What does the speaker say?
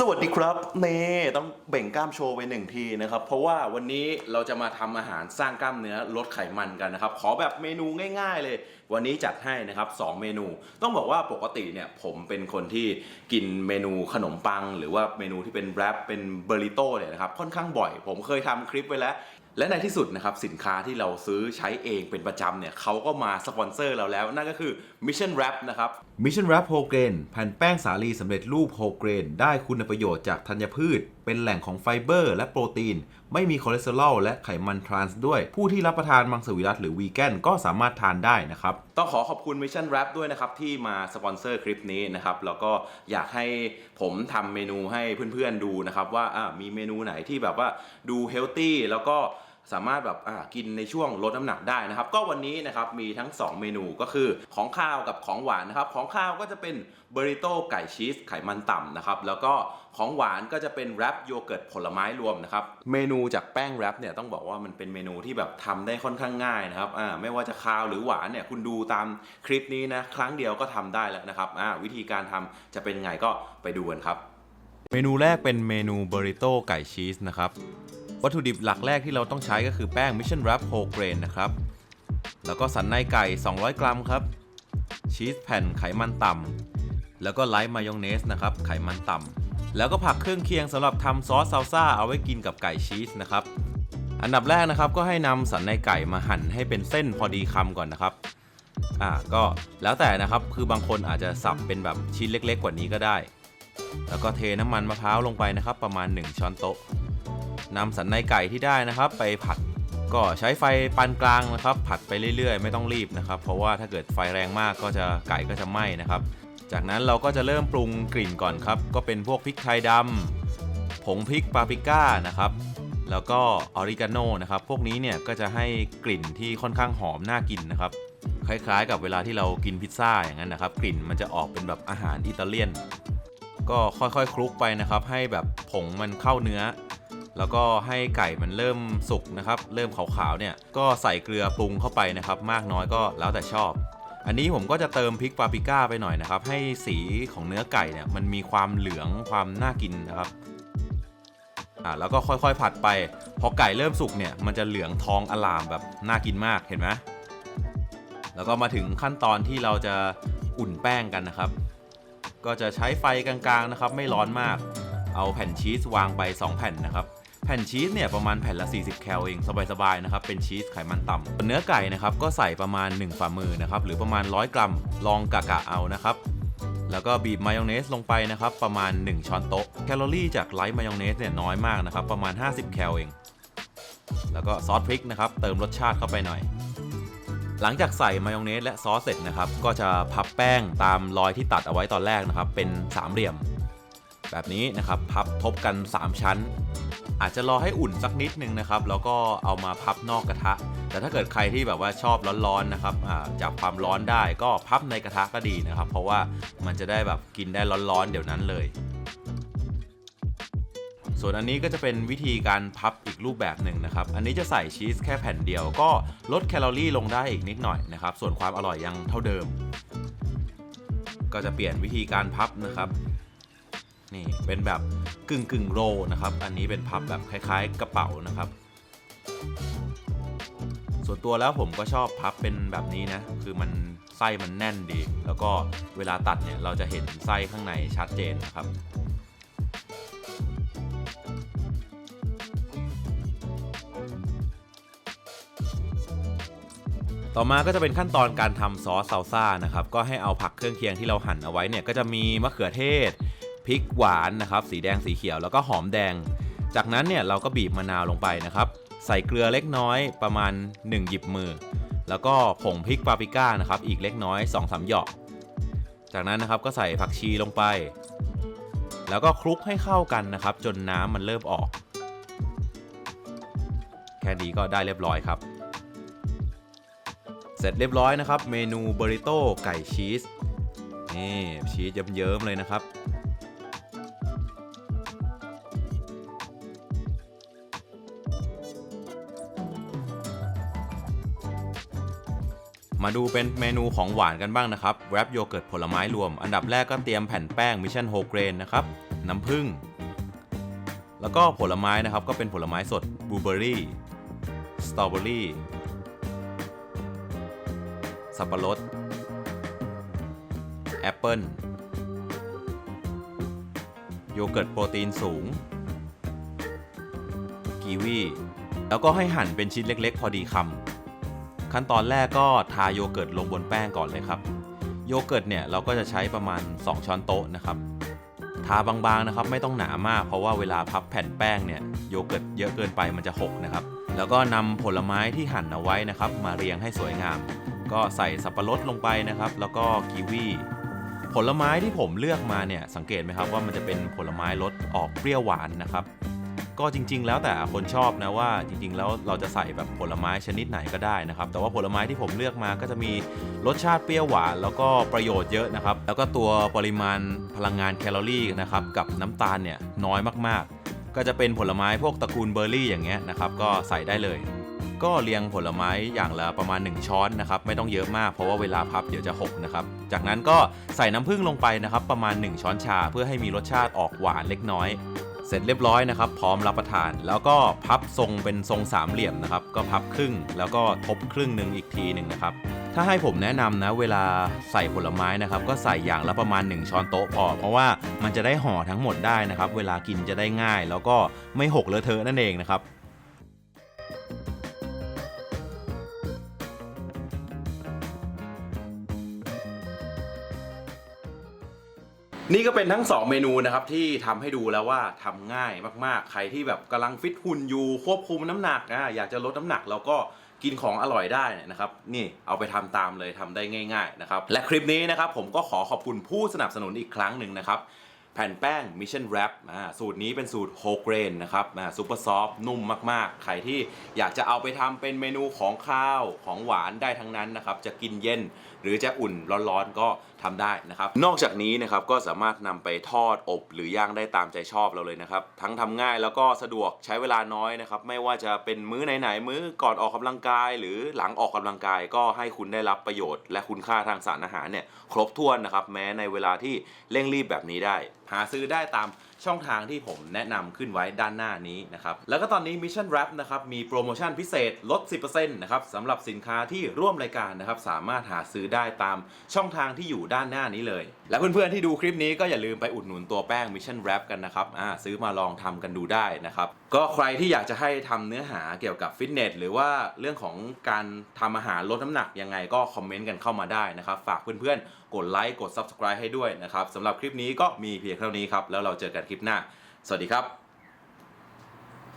สวัสดีครับเน่ต้องเบ่งกล้ามโชว์ไปหนึ่งทีนะครับ เพราะว่าวันนี้เราจะมาทำอาหารสร้างกล้ามเนื้อลดไขมันกันนะครับ ขอแบบเมนูง่าย ๆ เลย วันนี้จัดให้นะครับสองเมนู ต้องบอกว่าปกติเนี่ยผมเป็นคนที่กินเมนูขนมปัง หรือว่าเมนูที่เป็นแรปเป็นเบอริโต้เนี่ยนะครับค่อนข้างบ่อย ผมเคยทำคลิปไว้แล้วและในที่สุดนะครับสินค้าที่เราซื้อใช้เองเป็นประจำเนี่ยเขาก็มาสปอนเซอร์เราแล้วนั่นก็คือ Mission Wrap นะครับ Mission Wrap Whole Grain แผ่นแป้งสาลีสำเร็จรูป Whole Grain ได้คุณประโยชน์จากธัญพืช เป็นแหล่งของไฟเบอร์ และโปรตีน ไม่มีคอเลสเตอรอลและไขมันทรานส์ด้วย ผู้ที่รับประทานมังสวิรัตหรือวีแกนก็สามารถทานได้นะครับ ต้องขอขอบคุณ Mission Wrap ด้วยนะครับ ที่มาสปอนเซอร์คลิปนี้นะครับ แล้วก็อยากให้ผมทำเมนูให้เพื่อนๆดูนะครับว่าอะมีเมนูไหนที่แบบว่าดูเฮลตี้แล้วก็ สามารถแบบอะกินในช่วงลดน้ำหนักได้นะครับ ก็วันนี้นะครับมีทั้ง 2 เมนูก็คือของข้าวกับของหวานนะครับของข้าวก็จะเป็นเบริโต้ไก่ชีสไขมันต่ำนะครับแล้วก็ของหวานก็จะเป็นแรปโยเกิร์ตผลไม้รวมนะครับเมนูจากแป้งแรปเนี่ยต้องบอกว่ามันเป็นเมนูที่แบบทำได้ค่อนข้างง่ายนะครับอ่าไม่ว่าจะคาวหรือหวานเนี่ยคุณดูตามคลิปนี้นะครั้งเดียวก็ทำได้แล้วนะครับอ่าวิธีการทำจะเป็นไงก็ไปดูกันครับ เมนูแรกเป็นเมนูเบอริโต้ไก่ชีสนะครับ วัตถุดิบหลักแรกที่เราต้องใช้ก็คือแป้ง Mission Wrap Whole Grain นะครับ แล้วก็สันในไก่ 200 กรัมครับ ชีสแผ่นไขมันต่ำ แล้วก็ไลท์มายองเนสนะครับ ไขมันต่ำ แล้วก็ผักเครื่องเคียงสำหรับทำซอสซาลซ่าเอาไว้กินกับไก่ชีสนะครับ อันดับแรกนะครับก็ให้นำสันในไก่มาหั่นให้เป็นเส้นพอดีคำก่อนนะครับ อ่าก็แล้วแต่นะครับ คือบางคนอาจจะสับเป็นแบบชิ้นเล็ก ๆ กว่านี้ก็ได้ แล้วก็เทน้ำมันมะพร้าวลงไปนะครับ ประมาณ 1 ช้อนโต๊ะ นำสันในไก่ที่ได้นะครับ ไปผัดก็ใช้ไฟปานกลางนะครับ ผัดไปเรื่อยๆ ไม่ต้องรีบนะครับ เพราะว่าถ้าเกิดไฟแรงมากก็จะไก่ก็จะไหม้นะครับ จากนั้นเราก็จะเริ่มปรุงกลิ่นก่อนครับ ก็เป็นพวกพริกไทยดำผงพริกปาปริก้านะครับ แล้วก็ออริกาโนนะครับ พวกนี้เนี่ยก็จะให้กลิ่นที่ค่อนข้างหอมน่ากินนะครับ คล้ายๆ กับเวลาที่เรากินพิซซ่าอย่างนั้นนะครับ กลิ่นมันจะออกเป็นแบบอาหารอิตาเลียน ก็ค่อยๆ คลุกไปนะครับ ให้แบบผงมันเข้าเนื้อ แล้วก็ให้ไก่มันเริ่มสุกนะครับ เริ่มขาวๆเนี่ยก็ใส่เกลือปรุงเข้าไปนะครับ มากน้อยก็แล้วแต่ชอบ อันนี้ผมก็จะเติมพริกปาปริก้าไปหน่อยนะครับ ให้สีของเนื้อไก่เนี่ยมันมีความเหลืองความน่ากินนะครับอ่าแล้วก็ค่อยๆผัดไป พอไก่เริ่มสุกเนี่ยมันจะเหลืองทองอลามแบบน่ากินมากเห็นไหมแล้วก็มาถึงขั้นตอนที่เราจะอุ่นแป้งกันนะครับ ก็จะใช้ไฟกลางๆนะครับ ไม่ร้อนมาก เอาแผ่นชีสวางไป 2 แผ่นนะครับ แผ่นชีสเนี่ยประมาณแผ่นละ 40 แคลเองสบายๆนะครับเป็นชีสไขมันต่ำส่วนเนื้อไก่นะครับก็ใส่ประมาณ 1 ฝ่ามือนะครับหรือประมาณ 100 กรัมลองกะกะเอานะครับแล้วก็บีบมายองเนสลงไปนะครับประมาณ 1 ช้อนโต๊ะแคลอรี่จากไลท์มายองเนสเนี่ยน้อยมากนะครับประมาณ 50 แคลเอง แล้วก็ซอสพริกนะครับเติมรสชาติเข้าไปหน่อย หลังจากใส่มายองเนสและซอสเสร็จนะครับก็จะพับแป้งตามรอยที่ตัดเอาไว้ตอนแรกนะครับเป็นสามเหลี่ยม แบบนี้นะครับพับทบกัน 3 ชั้น อาจจะรอให้อุ่นสักนิดนึงนะครับ แล้วก็เอามาพับนอกกระทะ แต่ถ้าเกิดใครที่แบบว่าชอบร้อนๆนะครับอ่าจับความร้อนได้ก็พับในกระทะก็ดีนะครับ เพราะว่ามันจะได้แบบกินได้ร้อนๆเดี๋ยวนั้นเลย ส่วนอันนี้ก็จะเป็นวิธีการพับอีกรูปแบบหนึ่งนะครับ อันนี้จะใส่ชีสแค่แผ่นเดียว ก็ลดแคลอรี่ลงได้อีกนิดหน่อยนะครับ ส่วนความอร่อยยังเท่าเดิม ก็จะเปลี่ยนวิธีการพับนะครับ นี่เป็นแบบกึ่งกึ่งโรนะครับ อันนี้เป็นพับแบบคล้ายๆ กระเป๋านะครับ ส่วนตัวแล้วผมก็ชอบพับเป็นแบบนี้นะ คือมันไส้มันแน่นดี แล้วก็เวลาตัดเนี่ยเราจะเห็นไส้ข้างในชัดเจนนะครับต่อมาก็จะเป็นขั้นตอนการทำซอสซาลซ่านะครับ ก็ให้เอาผักเครื่องเคียงที่เราหั่นเอาไว้เนี่ย ก็จะมีมะเขือเทศ พริกหวานนะครับสีแดงสีเขียวแล้วก็หอมแดง จากนั้นเนี่ยเราก็บีบมะนาวลงไปนะครับ ใส่เกลือเล็กน้อยประมาณ 1 หยิบมือ แล้วก็ผงพริกปาปริก้านะครับอีกเล็กน้อย2อสหยอกจากนั้นนะครับก็ใส่ผักชีลงไป แล้วก็คลุกให้เข้ากันนะครับ จนน้ำมันเริ่มออก แค่นี้ก็ได้เรียบร้อยครับ เสร็จเรียบร้อยนะครับ เมนูเบอริโต้ไก่ชีสนี่ชีสเยิ้มๆเลยนะครับ มาดูเป็นเมนูของหวานกันบ้างนะครับแรปโยเกิร์ตผลไม้รวม อันดับแรกก็เตรียมแผ่นแป้งมิชชั่นโฮเกรนนะครับ น้ำผึ้ง แล้วก็ผลไม้นะครับก็เป็นผลไม้สดบลูเบอร์รี่สตรอเบอรี่สับปะรดแอปเปิลโยเกิร์ตโปรตีนสูง กีวี แล้วก็ให้หั่นเป็นชิ้นเล็กๆ พอดีคำ ขั้นตอนแรกก็ทาโยเกิร์ตลงบนแป้งก่อนเลยครับโยเกิร์ตเนี่ยเราก็จะใช้ประมาณ 2 ช้อนโต๊ะนะครับทาบางๆนะครับไม่ต้องหนามากเพราะว่าเวลาพับแผ่นแป้งเนี่ยโยเกิร์ตเยอะเกินไปมันจะหกนะครับแล้วก็นำผลไม้ที่หั่นเอาไว้นะครับ มาเรียงให้สวยงาม ก็ใส่สับปะรดลงไปนะครับ แล้วก็กีวีผลไม้ที่ผมเลือกมาเนี่ยสังเกตไหมครับว่ามันจะเป็นผลไม้รสออกเปรี้ยวหวานนะครับ ก็จริง ๆ แล้วแต่คนชอบนะว่าจริง ๆ แล้วเราจะใส่แบบผลไม้ชนิดไหนก็ได้นะครับ แต่ว่าผลไม้ที่ผมเลือกมาก็จะมีรสชาติเปรี้ยวหวานแล้วก็ประโยชน์เยอะนะครับ แล้วก็ตัวปริมาณพลังงานแคลอรี่นะครับกับน้ำตาลเนี่ยน้อยมากๆ ก็จะเป็นผลไม้พวกตระกูลเบอร์รี่อย่างเงี้ยนะครับก็ใส่ได้เลยก็เรียงผลไม้อย่างละประมาณ 1 ช้อนนะครับไม่ต้องเยอะมากเพราะว่าเวลาพับเดี๋ยวจะหกนะครับจากนั้นก็ใส่น้ำผึ้งลงไปนะครับประมาณ 1 ช้อนชา เพื่อให้มีรสชาติออกหวานเล็กน้อย เสร็จเรียบร้อยนะครับ พร้อมรับประทาน แล้วก็พับทรงเป็นทรงสามเหลี่ยมนะครับ ก็พับครึ่งแล้วก็ทบครึ่งหนึ่งอีกทีหนึ่งนะครับถ้าให้ผมแนะนำนะเวลาใส่ผลไม้นะครับ ก็ใส่อย่างละประมาณ 1 ช้อนโต๊ะพอ เพราะว่ามันจะได้ห่อทั้งหมดได้นะครับ เวลากินจะได้ง่าย แล้วก็ไม่หกเลอะเทอะนั่นเองนะครับ นี่ก็เป็นทั้ง 2 เมนูนะครับที่ทำให้ดูแล้วว่าทำง่ายมากๆ ใครที่แบบกำลังฟิตหุ่นอยู่ควบคุมน้ำหนักนะอยากจะลดน้ำหนักเราก็กินของอร่อยได้นะครับนี่เอาไปทำตามเลยทำได้ง่าย ๆนะครับ และคลิปนี้นะครับผมก็ขอขอบคุณผู้สนับสนุนอีกครั้งหนึ่งนะครับ แผ่นแป้ง Mission Wrap อ่าสูตรนี้เป็นสูตรโฮเกรนนะครับซูเปอร์ซอฟนุ่มมากๆ ใครที่อยากจะเอาไปทำเป็นเมนูของข้าวของหวานได้ทั้งนั้นนะครับ จะกินเย็นหรือจะอุ่นร้อนๆก็ทำได้นะครับ นอกจากนี้นะครับก็สามารถนำไปทอดอบหรือย่างได้ตามใจชอบเราเลยนะครับ ทั้งทำง่ายแล้วก็สะดวกใช้เวลาน้อยนะครับ ไม่ว่าจะเป็นมื้อไหนๆมื้อก่อนออกกำลังกาย หรือหลังออกกำลังกายก็ให้คุณได้รับประโยชน์ และคุณค่าทางสารอาหารเนี่ยครบถ้วนนะครับแม้ในเวลาที่เร่งรีบแบบนี้ได้หาซื้อได้ตาม ช่องทางที่ผมแนะนำขึ้นไว้ด้านหน้านี้นะครับ แล้วก็ตอนนี้ Mission Wrap นะครับมีโปรโมชั่นพิเศษลด 10%นะครับสำหรับสินค้าที่ร่วมรายการนะครับสามารถหาซื้อได้ตามช่องทางที่อยู่ด้านหน้านี้เลย และเพื่อนๆที่ดูคลิปนี้ก็อย่าลืมไปอุดหนุนตัวแป้ง Mission Wrap กันนะครับอ่าซื้อมาลองทำกันดูได้นะครับก็ใครที่อยากจะให้ทำเนื้อหาเกี่ยวกับฟิตเนสหรือว่าเรื่องของการทำอาหารลดน้ำหนักยังไงก็คอมเมนต์กันเข้ามาได้นะครับฝากเพื่อนๆกดไลค์กด Subscribe ให้ด้วยนะครับสำหรับคลิปนี้ก็มีเพียงเท่านี้ครับแล้วเราเจอกันคลิปหน้า สวัสดีครับ